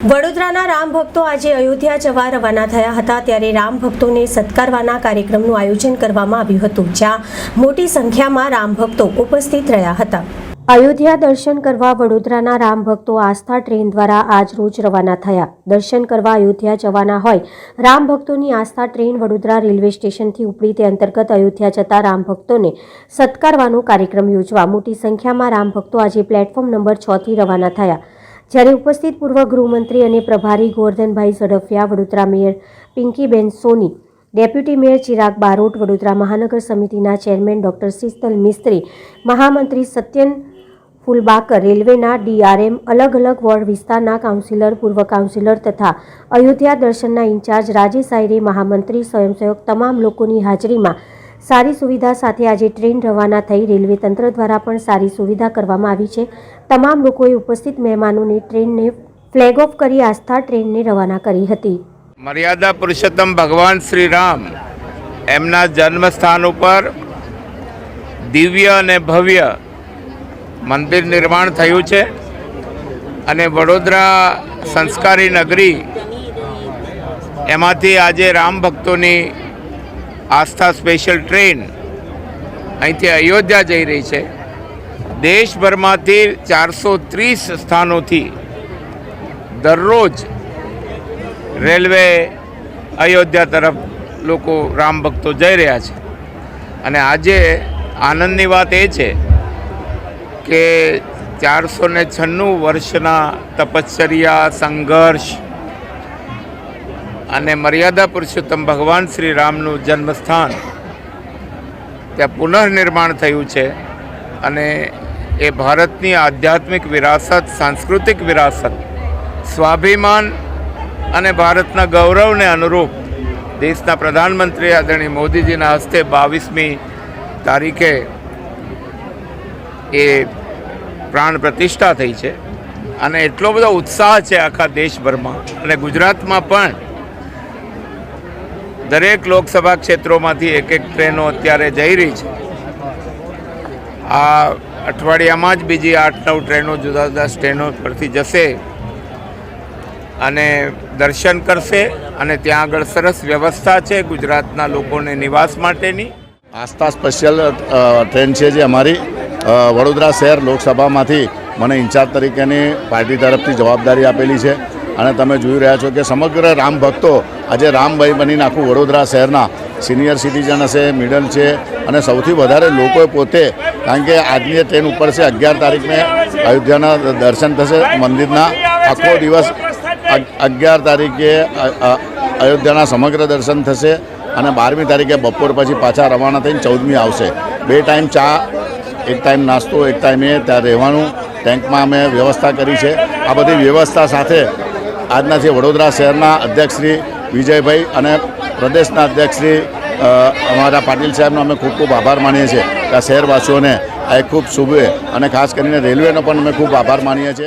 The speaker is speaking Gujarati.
વડોદરાના રામ ભક્તો આજે અયોધ્યા જવા રવાના થયા હતા. ત્યારે રામ ભક્તોને સત્કારવાના કાર્યક્રમનું આયોજન કરવામાં આવ્યું હતું, જ્યાં મોટી સંખ્યામાં રામ ભક્તો ઉપસ્થિત રહ્યા હતા. અયોધ્યા દર્શન કરવા વડોદરાના રામ ભક્તો આસ્થા ટ્રેન દ્વારા આજ રોજ રવાના થયા. દર્શન કરવા અયોધ્યા જવાના હોય, રામ ભક્તોની આસ્થા ટ્રેન વડોદરા રેલવે સ્ટેશનથી ઉપડી તે અંતર્ગત અયોધ્યા જતા રામ ભક્તોને સત્કારવાનો કાર્યક્રમ યોજવા મોટી સંખ્યામાં રામ ભક્તો આજે પ્લેટફોર્મ નંબર છથી રવાના થયા. જ્યારે ઉપસ્થિત પૂર્વ ગૃહમંત્રી અને પ્રભારી Gordhanbhai Zadafia Vadodara mayor Pinkiben Soni, deputy mayor Chirag Barot, Vadodara મહાનગર સમિતિના ચેરમેન ડોક્ટર શીતલ મિસ્ત્રી, મહામંત્રી સત્યન ફુલબાકર, રેલવેના ડીઆરએમ, અલગ અલગ વોર્ડ વિસ્તારના કાઉન્સિલર, પૂર્વ કાઉન્સિલર તથા અયોધ્યા દર્શનના ઇન્ચાર્જ રાજેશ આયરે, મહામંત્રી સ્વયંસેવક તમામ લોકોની હાજરીમાં સારી સુવિધા સાથે આજે ટ્રેન રવાના થઈ. રેલવે તંત્ર દ્વારા પણ સારી સુવિધા કરવામાં આવી છે. તમામ લોકોએ ઉપસ્થિત મહેમાનોને ટ્રેનને ફ્લેગ ઓફ કરી આસ્થા ટ્રેનને રવાના કરી હતી. મર્યાદા પુરુષોત્તમ ભગવાન શ્રી રામ એમના જન્મસ્થાન ઉપર દિવ્ય અને ભવ્ય મંદિર નિર્માણ થયું છે અને વડોદરા સંસ્કારી નગરી એમાંથી આજે રામ ભક્તોની આસ્થા સ્પેશિયલ ટ્રેન અહીંથી અયોધ્યા જઈ રહી છે. દેશભરમાંથી ચારસો ત્રીસ સ્થાનોથી દરરોજ રેલવે અયોધ્યા તરફ લોકો રામ ભક્તો જઈ રહ્યા છે. અને આજે આનંદની વાત એ છે કે ચારસો ને છન્નું વર્ષના તપશ્ચર્યા, સંઘર્ષ અને મર્યાદા પુરુષોત્તમ ભગવાન શ્રી રામનું જન્મસ્થાન ત્યાં પુનઃનિર્માણ થયું છે અને એ ભારતની આધ્યાત્મિક વિરાસત, સાંસ્કૃતિક વિરાસત, સ્વાભિમાન અને ભારતના ગૌરવને અનુરૂપ દેશના પ્રધાનમંત્રી આદરણીય મોદીજીના હસ્તે બાવીસમી તારીખે એ પ્રાણ પ્રતિષ્ઠા થઈ છે. અને એટલો બધો ઉત્સાહ છે આખા દેશભરમાં. અને ગુજરાતમાં પણ દરેક લોકસભા ક્ષેત્રોમાંથી એક એક ટ્રેનો અત્યારે જઈ રહી છે. આ અઠવાડિયામાં જ બીજી આઠ નવ ટ્રેનો, જુદા જુદા સ્ટેનો પરથી જશે અને દર્શન કરશે અને ત્યાં આગળ સરસ વ્યવસ્થા છે ગુજરાતના લોકોને નિવાસ માટેની. આસ્થા સ્પેશિયલ ટ્રેન છે જે અમારી વડોદરા શહેર લોકસભામાંથી મને ઇન્ચાર્જ તરીકેની પાર્ટી તરફથી જવાબદારી આપેલી છે. અને તમે જોઈ રહ્યા છો કે સમગ્ર રામ ભક્તો આજે રામભાઈ બનીને આખું વડોદરા શહેરના સિનિયર સિટીઝન હશે, મિડલ છે અને સૌથી વધારે લોકોએ પોતે, કારણ કે આજની ટ્રેન ઉપર છે, અગિયાર તારીખને અયોધ્યાના દર્શન થશે, મંદિરના આખો દિવસ અગિયાર તારીખે અયોધ્યાના સમગ્ર દર્શન થશે અને બારમી તારીખે બપોર પછી પાછા રવાના થઈને ચૌદમી આવશે. બે ટાઈમ ચા, એક ટાઈમ નાસ્તો, એક ટાઈમે ત્યાં રહેવાનું, ટેન્કમાં અમે વ્યવસ્થા કરી છે. આ બધી વ્યવસ્થા સાથે આજના જે વડોદરા શહેરના અધ્યક્ષ શ્રી વિજયભાઈ અને પ્રદેશના અધ્યક્ષ શ્રી અમારા પાટીલ સાહેબનો અમે ખૂબ ખૂબ આભાર માનીએ છીએ. આ શહેરવાસીઓને આ ખૂબ શુભે અને ખાસ કરીને રેલવેનો પણ અમે ખૂબ આભાર માનીએ છીએ.